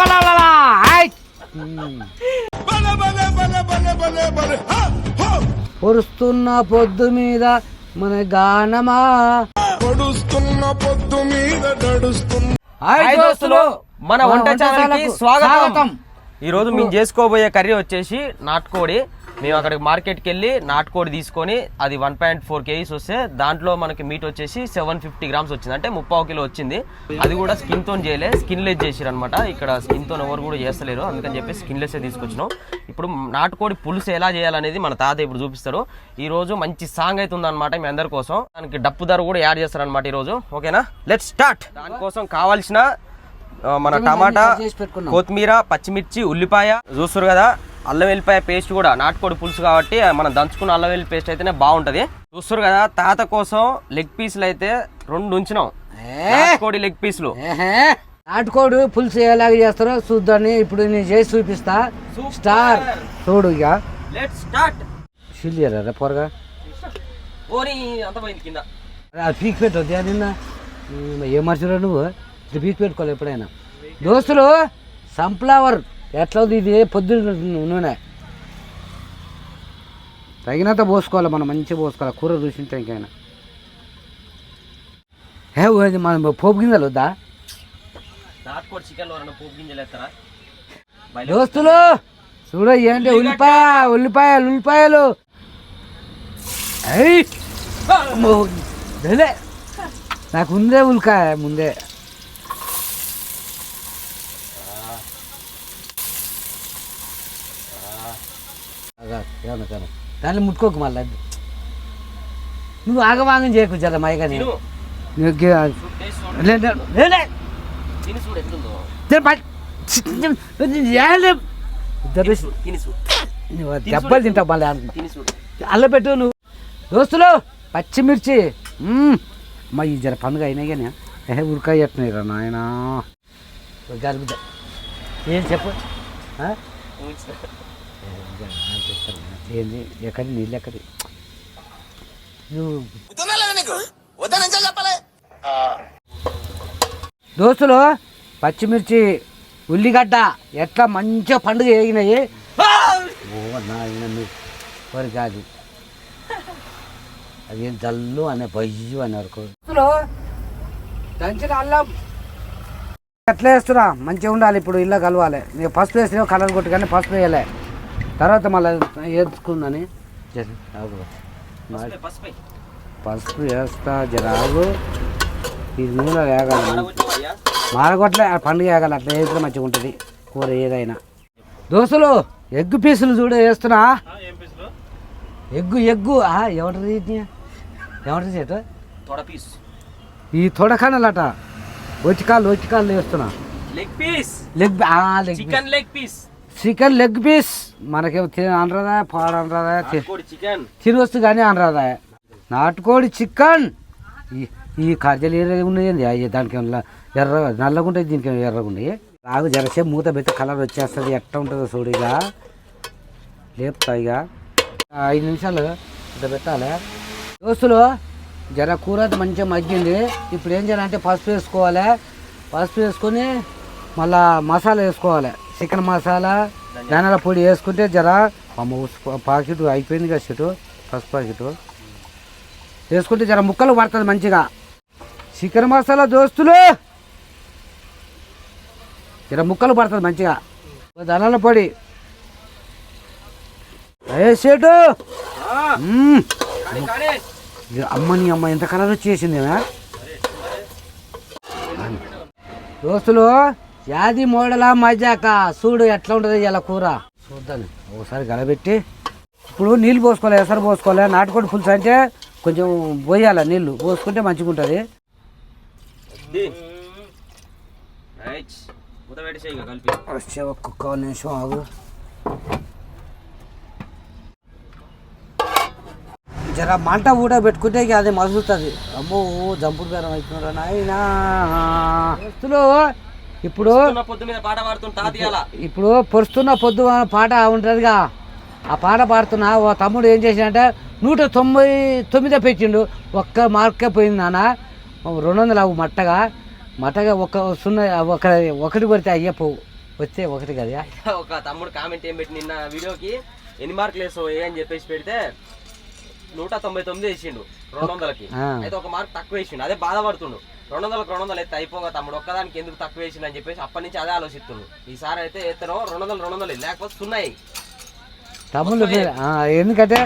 వలవలవలవల. ఆయ్. ఉమ్. పొరుస్తున్న పొద్దు మీద మన గానమా పొడుస్తున్న పొద్దు మీద నడుస్తున్న హాయ్ దోస్తులు మన వంట ఛానల్ స్వాగతం ఈ రోజు మేము చేసుకోబోయే కర్రీ వచ్చేసి నాటుకోడి మేము అక్కడికి మార్కెట్కి వెళ్ళి నాటుకోడి తీసుకొని అది వన్ పాయింట్ ఫోర్ కేజీస్ వస్తే దాంట్లో మనకి మీట్ వచ్చేసి సెవెన్ ఫిఫ్టీ గ్రామ్స్ వచ్చింది. అంటే ముప్పావు కిలో వచ్చింది. అది కూడా స్కిన్తో చేయలే స్కిన్ లెస్ చేసిరు అనమాట ఇక్కడ స్కిన్తో ఎవరు కూడా చేస్తలేరు. అందుకని చెప్పి స్కిన్ లెస్ తీసుకొచ్చినాం. ఇప్పుడు నాటుకోడి పులుసు ఎలా చేయాలనేది మన తాత ఇప్పుడు చూపిస్తారు ఈ రోజు మంచి సాంగ్ అయితే ఉందన్నమాట మీ అందరి కోసం. దానికి డప్పు ధర కూడా యాడ్ చేస్తారనమాట ఈ రోజు. ఓకేనా? లెట్ స్టార్ట్ దానికోసం కావాల్సిన మన టమాటా. కొత్తిమీర పచ్చిమిర్చి ఉల్లిపాయ చూస్తారు కదా? అల్లం వెల్లిపాయ పేస్ట్ కూడా నాటుకోడి పులుసు కాబట్టి మనం దంచుకున్న అల్లం వెల్లి పేస్ట్ అయితేనే బాగుంటది. చూస్తారు కదా తాత కోసం లెగ్ పీసులు అయితే రెండు ఉంచినాం. ఏ? నాటుకోడి లెగ్ పీసులు. నాటుకోడు పులుసు ఎలాగ చేస్తారో చూద్దాన్ని. ఇప్పుడు నేను చేసి చూపిస్తా. స్టార్ చూడు ఇక. పొరగా. అది పీక్ పెట్టొద్దు నిన్న ఏం మర్చిరా నువ్వు? ఇది పీక్ పెట్టుకోవాలి ఎప్పుడైనా. దోస్తులు సన్ఫ్లవర్ ఎట్లా ఇది పొద్దున్న నూనె. తగినంత పోసుకోవాలి మనం మంచిగా పోసుకోవాలి. కూర చూసింటే ఇంకైనా ఏ ఓ, ఇది మనం పోపు గింజలు వద్దా? దోస్తులు చూడ ఏంటి ఉల్లిపాయ ఉల్లిపాయలు. ఉల్లిపాయలు. నాకు ఉందే ఉల్లికాయ ముందే. కానీ. దాన్ని ముట్టుకోకు మళ్ళీ. నువ్వు ఆగమాగం చేయకు జర మైగాని. తిను. నువ్వు గి- చూడు, taste చూడు. లే, లే, లే, లే. తిని చూడు ఎట్లుందో. జర పై- ఏలే. ఇద్దరు చూడు, తిని చూడు. నువ్వు దెబ్బలు తింటావు మళ్ళీ. అల్ల పెట్టు నువ్వు. దోస్తులు పచ్చిమిర్చి. అమ్మా ఈ జర పండుగ అయినా కానీ ఏ ఉరకాయ ఎట్టినాయి రా నాయన జరుగుతా ఏం చెప్పు? ఏంది ఎక్కడి నీళ్ళు ఎక్కడి దోస్తులు పచ్చిమిర్చి ఉల్లిగడ్డ ఎట్లా మంచిగా పండుగ వేగినాయి ఓ నాయన నువ్వు కాదు కాదు ఏం జల్లు అనే బయ్యు అని దంచిన అల్లం. ఎట్లా వేస్తున్నా? మంచిగా ఉండాలి ఇప్పుడు ఇల్లు కలవాలి. నేను ఫస్ట్ వేసిన కలర్ కొట్టు కానీ ఫస్ట్ వేయలే. తర్వాత మళ్ళీ వేసుకుందని. పసుపే, వేస్తా జరాగు ఇది నూనె వేగాలి. మారగొట్లే ఆ పండుగ వేగాలి. అట్లా వేస్తే మంచిగా ఉంటుంది. కూర ఏదైనా. దోస్తులు ఎగ్గు పీసులు చూడ వేస్తున్నా. Egg egg. ఇది? ఎవరిది చేట తొడ పీస్. ఈ తొడకనలట ఒటికాళ్ళు ఒటికాళ్ళు వేస్తున్నా. Leg piece. లెగ్ ఆ, leg piece. Chicken leg piece. Chicken leg piece. మనకేమో తిన అనరాదా పాడు అనరాదా తి- నాటుకోడి చికెన్. తినొస్తు కానీ అనరాదా నాటుకోడి చికెన్. ఈ కర్జలు ఎర్రగా ఉన్నాయి అయ్యి దానికి ఎర్ర నల్లగా ఉంటాయి దీనికి ఎర్రగా ఉన్నాయి రాగు జరసేపు మూత పెట్టి కలర్ వచ్చేస్తుంది. ఎట్లా ఉంటుందో చూడు ఇక లేపుతా ఇక ఐదు నిమిషాలు ఇట్లా పెట్టాలి. దోస్తులు జర కూర మంచిగా మగ్గింది. ఇప్పుడు ఏం చేయాలంటే పసుపు వేసుకోవాలి. పసుపు వేసుకొని మళ్ళా మసాలా వేసుకోవాలి. చికెన్ మసాలా ధనియాల పొడి వేసుకుంటే జర అమ్మ ఉప్పు పాకెట్ అయిపోయింది కదా షెట్ ఫస్ట్ ప్యాకెట్. వేసుకుంటే జర ముక్కలు పడుతుంది మంచిగా. చికెన్ మసాలా దోస్తులు! జర ముక్కలు పడుతుంది మంచిగా. ధనాల పొడి. వేసేటు అమ్మని అమ్మ ఎంత కలర్ వచ్చేసింది దోస్తులు! యాది మోడల మజాక? చూడు ఎట్లా ఉంటుంది ఇలా కూర. చూద్దాం. ఒకసారి గలబెట్టి ఇప్పుడు నీళ్ళు పోసుకోవాలి ఎసరు పోసుకోవాలి నాటుకోడి పులుసు అంటే కొంచెం పోయాలి నీళ్ళు. పోసుకుంటే మంచిగా ఉంటుంది వచ్చే ఒక్కొక్క నిమిషం ఆగు. జర మంట ఊట పెట్టుకుంటే అది మసులుతుంది. అమ్మో జంపుడు బేరం నాయనా? దోస్తులు ఇప్పుడు ఇప్పుడు పొరుస్తున్న పొద్దు పాట ఉంటుందిగా. ఆ పాట పాడుతున్నా ఓ తమ్ముడు ఏం చేసిండంటే నూట తొంభై తొమ్మిదే పెట్టిండు. ఒక్క మార్కే పోయింది నాన్న. రెండు వందలు అవు మట్టగా. మట్టగా ఒక సున్నా ఒక ఒకటి పడితే అయ్యే పోవు. వచ్చే ఒకటి కదా. ఒక తమ్ముడు కామెంట్ ఏం పెట్టి నిన్న వీడియోకి? ఎన్ని మార్కులు వేసావు ఏ అని చెప్పేసి పెడితే నూట తొంభై తొమ్మిది వేసిండు. రెండు వందలకి. అయితే ఒక మార్క్ తక్కువ వేసిండు. అదే బాధపడుతుండు. రెండు వందలకు రెండు వందలు ఎత్తే అయిపోగా తమ్ముడు. ఒక్కదానికి ఎందుకు తక్కువ వేసిండు అని చెప్పేసి అప్పటి నుంచి అదే ఆలోచిస్తుండు. ఈసారి అయితే ఎత్తనో రెండు వందలు రెండు వందలు లేకపోతే సున్నాయి. తమ్ముళ్ళు ఆ, ఎందుకంటే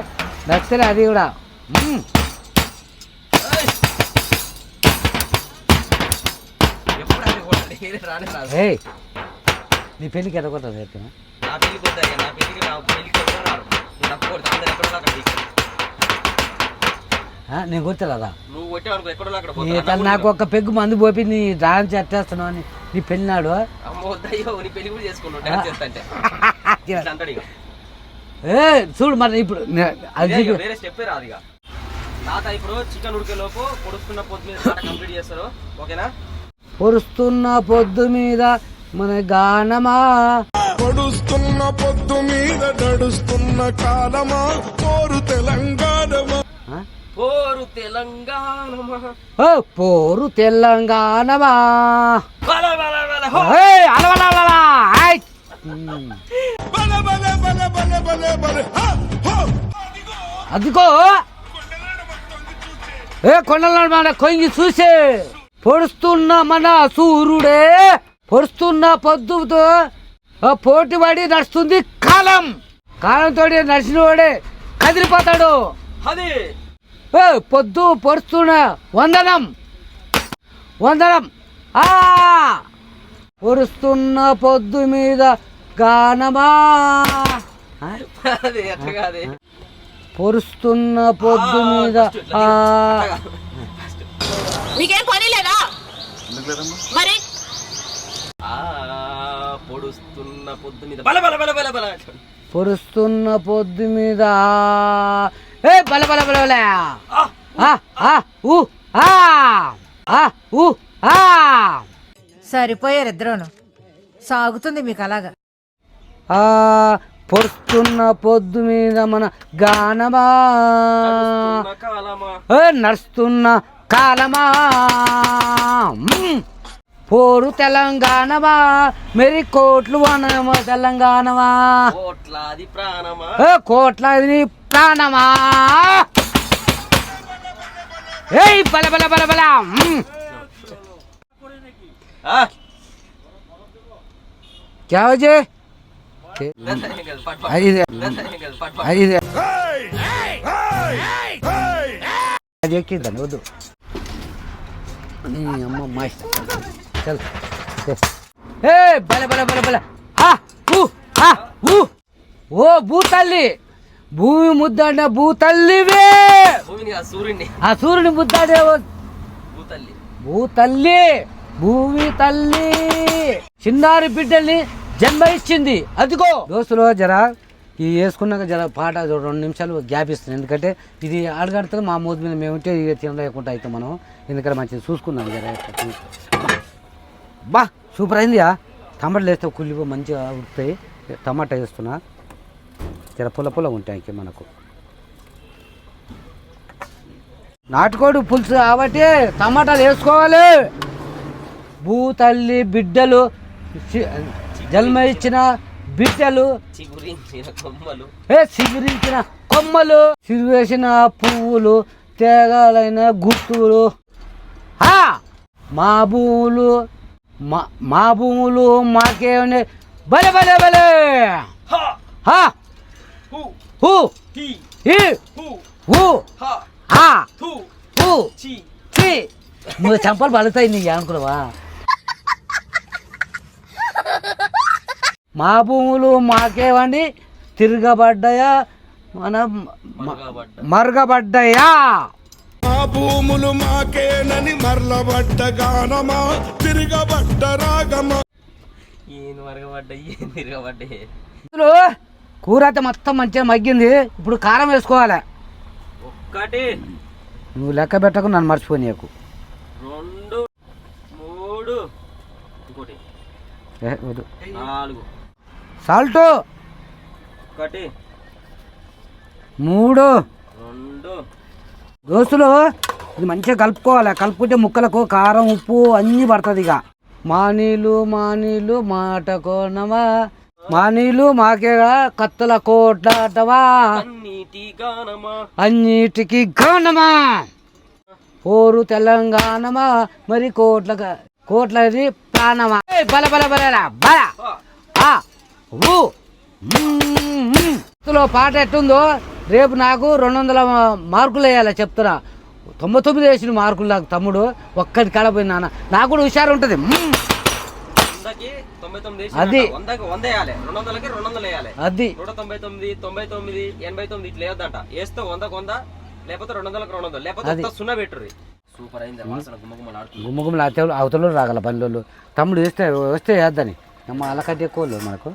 నచ్చలే అది కూడా. నీ పెళ్ళికి ఎదగొట్టదు చెప్తున్నా నా వద్దాయి నా పెళ్ళికి నా పెళ్ళికి ఎవరు రారు నేను తప్పు కొడతా అందరు ఎక్కడ ఉన్నా అక్కడ తీసుకో. నేను కొట్టలేదా? నువ్వు కొట్టావు అనుకో ఎక్కడ ఉన్నా అక్కడ నీ పోతా. తను నాకు ఒక పెగ్గు మందు పోపి నీ డాన్స్ చేస్తున్నావు అని నీ పెళ్ళినాడు. నీ పెళ్ళి కూడా చేసుకున్నావు డాన్స్ చేస్తా అంటే. ఇట్లా అంటాడు ఇక. ఏ చూడు మరి ఇప్పుడు నే- అది ఇదే ఇక చెప్పు. వేరే స్టెప్పే రాదు ఇక. తాత ఇప్పుడు చికెన్ ఉడికే లోపు పొడుస్తున్న పొద్దు మీద తాత కంప్లీట్ చేస్తారు. ఓకేనా? పొరుస్తున్న పొద్దు మీద మన గానమా? పొడుస్తున్న పొద్దు మీద నడుస్తున్న కాలమా? కోరు తెలంగాణమా? ఆ? పోరు తెలంగాణ ఓ పోరు తెలంగాణమా బల బల బల హో. ఏయ్, అలవల, అలవల, ఆయ్. మ్మ్. బల బల బల బల బల బల హ, హో. అదిగో ఏ కొండల మన కొంగి చూసే పొడుస్తున్న మన సూర్యుడే పొడుస్తున్న పొద్దుతో ఆ పోటీపడి నడుస్తుంది కాలం కాలంతో నడిచిన వాడే కదిలిపోతాడు అది పొద్దు పొడుస్తున్న వందనం. వందనం. ఆ! పొడుస్తున్న పొద్దు మీద గానమా? పొరుస్తున్న పొద్దు మీద ఆ! మీకేం పని లేదా? మరి? ఆ పొడుస్తున్న పొద్దు మీద. బల బల బల బల బల. పొరుస్తున్న పొద్దు మీద. ఏ బల బల బల బల. ఆ, ఆ, ఊ, ఆ, ఆ, ఊ, ఆ. సరిపోయారు ఇద్దరును. సాగుతుంది మీకు అలాగా. ఆ పొరుస్తున్న పొద్దు మీద మన గానమా. నడుస్తున్న కాలమా. ఏ నడుస్తున్న కాలమా. మ్మ్. పోరు తెలంగాణమా. మెరి కోట్లు వనమా తెలంగాణమా. కోట్లాది ప్రాణమా. కోట్లాది ప్రాణమా ఏయ్ బల బల బల బల మ్మ్. ఆ? क्या वजह పట్ పట్. అది ఇది, పట్ పట్. అది ఇది. హేయ్! హేయ్! హేయ్! అది ఎక్కిద్దాను వద్దు నీ అమ్మ మాస్ట చల్ ఏ బల బల బల బల ఆ ఊ ఆ ఊ ఓ భూతల్లి భూమి ముద్దాడిన కాదు, సూర్యుడిని ఆ సూర్యుని ముద్దాడే భూతల్లి. భూతల్లి! భూమి తల్లి! చిన్నారి బిడ్డల్ని జన్మ ఇచ్చింది అదిగో! దోస్తులు జరా ఈ వేసుకున్నాక జర పాట రెండు నిమిషాలు గ్యాప్ ఇస్తుంది. ఎందుకంటే ఇది అడగడుతుంది మా మూతి మీద మేము ఉంటే తినలేకుండా అవుతాం మనం. ఎందుకంటే మంచిగా చూసుకున్నాం జర. బా! సూపర్ అయిందియా? టమాటాలు వేస్తే కుళ్ళిపో మంచిగా ఉడుతాయి టమాటా వేస్తున్నా. జర పుల్ల పుల్ల ఉంటాయి ఇంక మనకు. నాటుకోడి పులుసు కాబట్టి టమాటాలు వేసుకోవాలి. భూతల్లి బిడ్డలు చి- జన్మ ఇచ్చిన బిడ్డలు. చిగురించిన కొమ్మలు. ఏ సిగిరించిన కొమ్మలు. సిరివేసిన పువ్వులు తేగాలైన గుర్తులు! మా భూములు మా భూములు మాకే. భలే భలే భలే హా! హా! హు హూ హి ఈ హు ఊ హా ఆ థు ఊ చి. ఛీ! నువ్వు చంపలు పలుతాయి నీ అనుకున్నావా మా భూములు మాకేవండి తిరగబడ్డాయా? మన మరగబడ్డాయా? మా భూములు మాకేనని మరలబడ్డ గానమా? తిరగబడ్డ రాగమా? ఏం మరగబడ్డ ఏం తిరగబడ్డే? ఇందులో కూర అయితే మొత్తం మంచిగా మగ్గింది. ఇప్పుడు కారం వేసుకోవాలి. ఒక్కటి. నువ్వు లెక్క పెట్టకు నన్ను మర్చిపోనీయకు. రెండు మూడు ఇంకోటి. వద్దు. నాలుగు. సాల్ట్. ఒకటి మూడు. రెండు. దోస్తులు ఇది మంచిగా కలుపుకోవాలి. కలుపుకుంటే ముక్కలకు కారం ఉప్పు అన్నీ పడుతుంది ఇక. మానీలు మానీలు మాట కోనమా మానీలు మాకేగా కత్తుల గానమా. అన్నిటికీ గౌనమా. పోరు తెలంగాణమా మరి కోట్ల కోట్లది ప్రాణమా. బల బల బల ఆ, ఊ, మ్మ్, మ్మ్. ఇందులో పాట ఎట్టుందో రేపు నాకు రెండు వందల మార్కులు వేయాలి చెప్తున్నా. తొంభై తొమ్మిది వేసిన మార్కులు నాకు తమ్ముడు ఒక్కటి కడపోయినా నాకు కూడా హుషారు ఉంటుంది. వేయాలి. అది నూట తొంభై తొమ్మిది తొంభై తొమ్మిది ఎనభై తొమ్మిది ఇట్లా వేయొద్దంట. వేస్తే వందకు వంద లేకపోతే రెండు వందలకు రెండు వందలు. లేకపోతే అది. ఒక్క సున్నా పెట్టుర్రి. సూపర్ అయింది. వాసన గుమ్మగుమ్మలు అవతలు అవతలు రాగల పనులు తమ్ముడు వేస్తే వస్తే వేద్దని అలకట్టి ఎక్కువ లేదు మనకు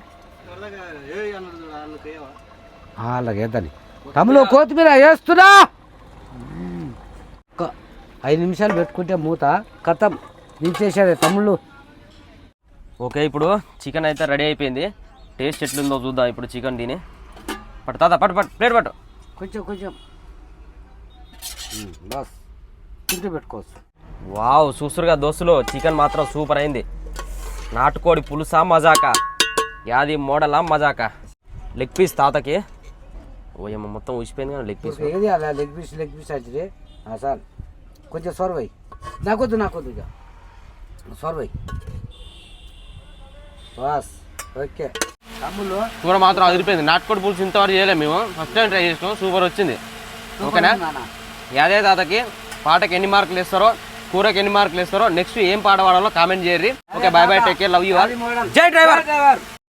అలాగే వేద్దని తమ్ముడు కొత్తిమీర వేస్తున్నా! ఐదు నిమిషాలు పెట్టుకుంటే మూత కథం దించేసాడు తమ్ముళ్ళు. ఓకే ఇప్పుడు చికెన్ అయితే రెడీ అయిపోయింది. టేస్ట్ ఎట్లుందో చూద్దాం ఇప్పుడు చికెన్ తిని. పట్టు తాత పట్టు పట్టు ప్లేట్ పట్టు. కొంచెం కొంచెం. బస్. తింటూ పెట్టుకోవచ్చు. వావ్ చూస్తురుగా దోస్తులు చికెన్ మాత్రం సూపర్ అయింది. నాటుకోడి పులుసా మజాకా? యాది మోడలా మజాకా? లెగ్ పీస్ తాతకి. ఓయమ్మ మొత్తం ఊసిపోయింది కానీ లెగ్ పీస్ ఏది అలా లెగ్ పీస్ లెగ్ పీస్ వచ్చింది సార్ కొంచెం సొరవై నాకొద్దు నాకొద్దు ఇక. సొరవై బాస్ ఓకే. తమ్ముళ్ళు? కూర మాత్రం అదిరిపోయింది. నాటుకోడి పులుసు ఇంతవరకు చేయలేము మేము. ఫస్ట్ టైం ట్రై చేసినాం. సూపర్ వచ్చింది. ఓకేనా. యాదే తాతకి పాటకి ఎన్ని మార్కులు ఇస్తారో కూరకి ఎన్ని మార్కులు ఇస్తారో నెక్స్ట్ ఏం పాట పాడాలో comment చేయర్రి. Okay bye bye take care love you all Jai driver.